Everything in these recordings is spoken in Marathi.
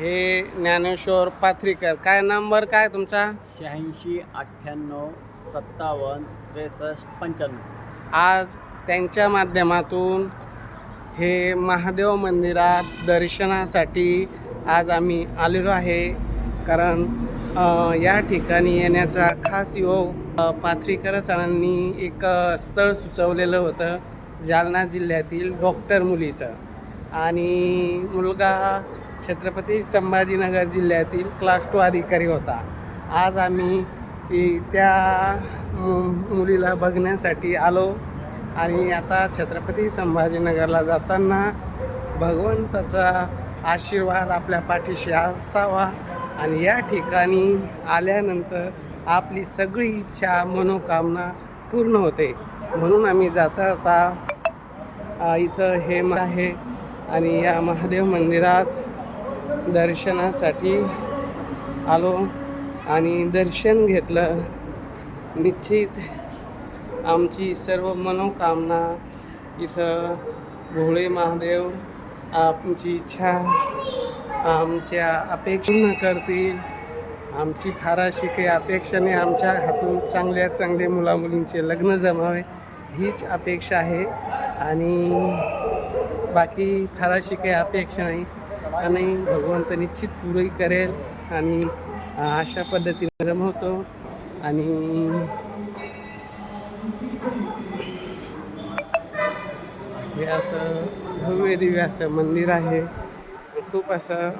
हे ज्ञानेश्वर पाथरीकर. काय नंबर काय तुमचा? शहाऐंशी अठ्ठ्याण्णव सत्तावन्न त्रेसष्ट पंच्याण्णव. आज त्यांच्या माध्यमातून हे महादेव मंदिरात दर्शनासाठी आज आम्ही आलेलो आहे. कारण अ, या ठिकाणी येण्याचा खास योग अ, पाथरीकर सरांनी एक अ, स्थळ सुचवलेलं होतं जालना जिल्ह्यातील डॉक्टर मुलीचं. आणि मुलगा छत्रपती संभाजीनगर जिल्ह्यातील क्लास टू अधिकारी होता. आज आम्ही त्या मुलीला बघण्यासाठी आलो आणि आता छत्रपती संभाजीनगरला जाताना भगवंताचा आशीर्वाद आपल्या पाठीशी असावा आणि या ठिकाणी आल्यानंतर आपली सगळी इच्छा मनोकामना पूर्ण होते. म्हणून आम्ही जाता जाता इथं हे आहे आणि या महादेव मंदिरात दर्शनासाठी आलो आणि दर्शन घेतलं. निश्चित आमची सर्व मनोकामना इथं भोळे महादेव आमची इच्छा आमच्या अपेक्षा करतील. आमची फाराशी काही अपेक्षाने आमच्या हातून चांगल्या चांगले मुलामुलींचे लग्न जमावे हीच अपेक्षा आहे. आणि बाकी फाराशी काही अपेक्षा नाही. आणि भगवंत निश्चित पुरही करेल आणि अशा पद्धतीने जमवतो आणि हे असं भव्य दिव्य असं मंदिर आहे. खूप असं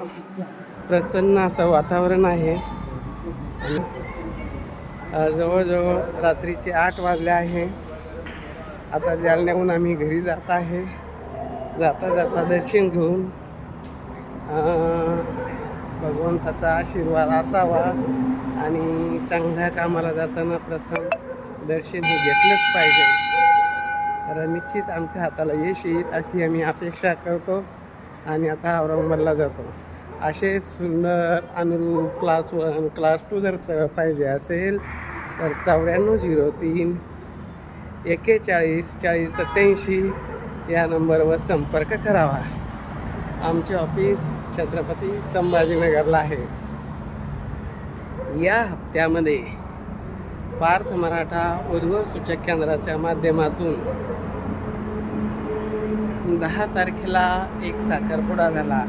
प्रसन्न असं वातावरण आहे. जवळजवळ रात्रीचे आठ वाजले आहे. आता जालन्याहून आम्ही घरी जात आहे. जाता जाता दर्शन घेऊन भगवंताचा आशीर्वाद असावा आणि चांगल्या कामाला जाताना प्रथम दर्शन हे घेतलंच पाहिजे. तर निश्चित आमच्या हाताला यश येईल अशी आम्ही अपेक्षा करतो आणि आता औरंगाबादला जातो. असे सुंदर अनुरूप क्लास वन क्लास टू जर स पाहिजे असेल तर चौऱ्याण्णव झिरो तीन एक्केचाळीस चाळीस सत्याऐंशी या नंबरवर संपर्क करावा. आमचे ऑफिस छत्रपती संभाजीनगरला आहे. या हप्त्यामध्ये पार्थ मराठा उद्भव सूचक केंद्राच्या माध्यमातून दहा तारखेला एक साखरपुडा झाला.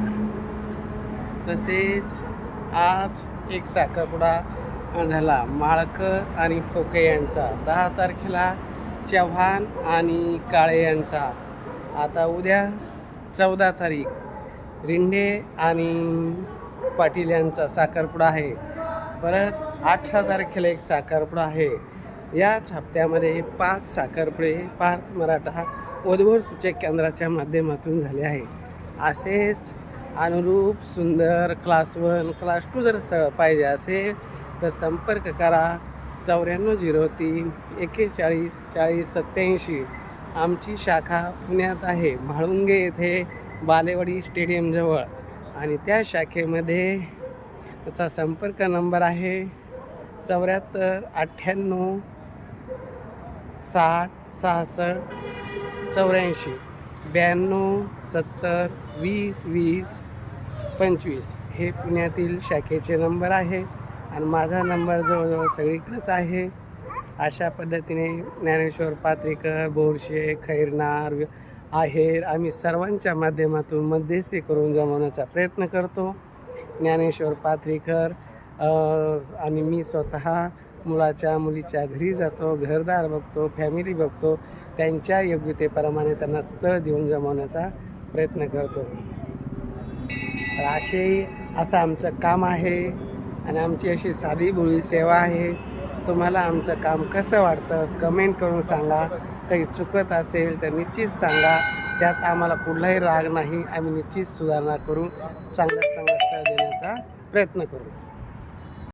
तसेच आज एक साखरपुडा झाला. माळकर आणि फोके यांचा. दहा तारखेला चव्हाण आणि काळे यांचा. आता उद्या चौदा तारीख. रिंडे आणि पाटील यांचा साखरपुडा आहे. परत अठरा तारखेला एक साखरपुडा आहे. याच हप्त्यामध्ये पाच साखरपुडे पार्थ मराठा उद्भव सूचक केंद्राच्या माध्यमातून झाले आहे. असेच अनुरूप सुंदर क्लास वन क्लास टू जर स्थळ पाहिजे असेल तर संपर्क करा. चौऱ्याण्णव झिरो तीन एक्केचाळीस चाळीस सत्याऐंशी आमची शाखा पुण्यात आहे. म्हाळुंगे येथे बालेवाडी स्टेडियमजवळ आणि त्या शाखेमध्ये त्याचा संपर्क नंबर आहे चौऱ्याहत्तर अठ्ठ्याण्णव साठ सहासष्ट चौऱ्याऐंशी. ब्याण्णव सत्तर वीस वीस पंचवीस. हे पुण्यातील शाखेचे नंबर आहे आणि माझा नंबर जवळजवळ सगळीकडेच आहे. अशा पद्धतीने ज्ञानेश्वर पात्रीकर बोरशे खैरनार आहेर आम्ही सर्वांच्या माध्यमातून मध्यस्थी करून जमवण्याचा प्रयत्न करतो. ज्ञानेश्वर पाथरीकर आणि मी स्वतः मुलाच्या मुलीच्या घरी जातो घरदार बघतो फॅमिली बघतो. त्यांच्या योग्यतेप्रमाणे त्यांना स्थळ देऊन जमवण्याचा प्रयत्न करतो. तर असे असं आमचं काम आहे आणि आमची अशी साधी भोळी सेवा आहे. तुम्हाला आमचं काम कसं वाटतं? कमेंट करून सांगा. काही चुकत असेल तर निश्चित सांगा. त्यात आम्हाला कुठलाही राग नाही. आम्ही निश्चित सुधारणा करू चांगल्यात चांगला सह देण्याचा प्रयत्न करू.